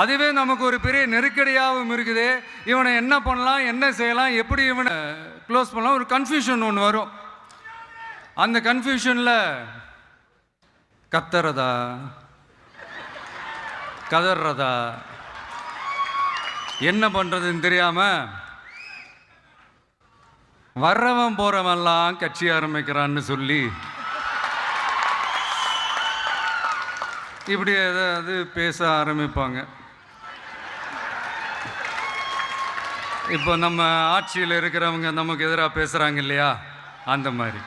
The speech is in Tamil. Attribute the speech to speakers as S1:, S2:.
S1: அதுவே நமக்கு ஒரு பெரிய நெருக்கடியாகவும் இருக்குது. இவனை என்ன பண்ணலாம் என்ன செய்யலாம் எப்படி இவனை க்ளோஸ் பண்ணலாம் ஒரு கன்ஃபியூஷன் ஒன்று வரும். அந்த கன்ஃபியூஷனில் கத்துறதா? கதறதா என்ன பண்ணுறதுன்னு தெரியாமல் வர்றவன் போகிறவெல்லாம் கட்சி ஆரம்பிக்கிறான்னு சொல்லி இப்படி ஏதாவது பேச ஆரம்பிப்பாங்க. இப்போ நம்ம ஆட்சியில் இருக்கிறவங்க நமக்கு எதிராக பேசுகிறாங்க இல்லையா? அந்த மாதிரி.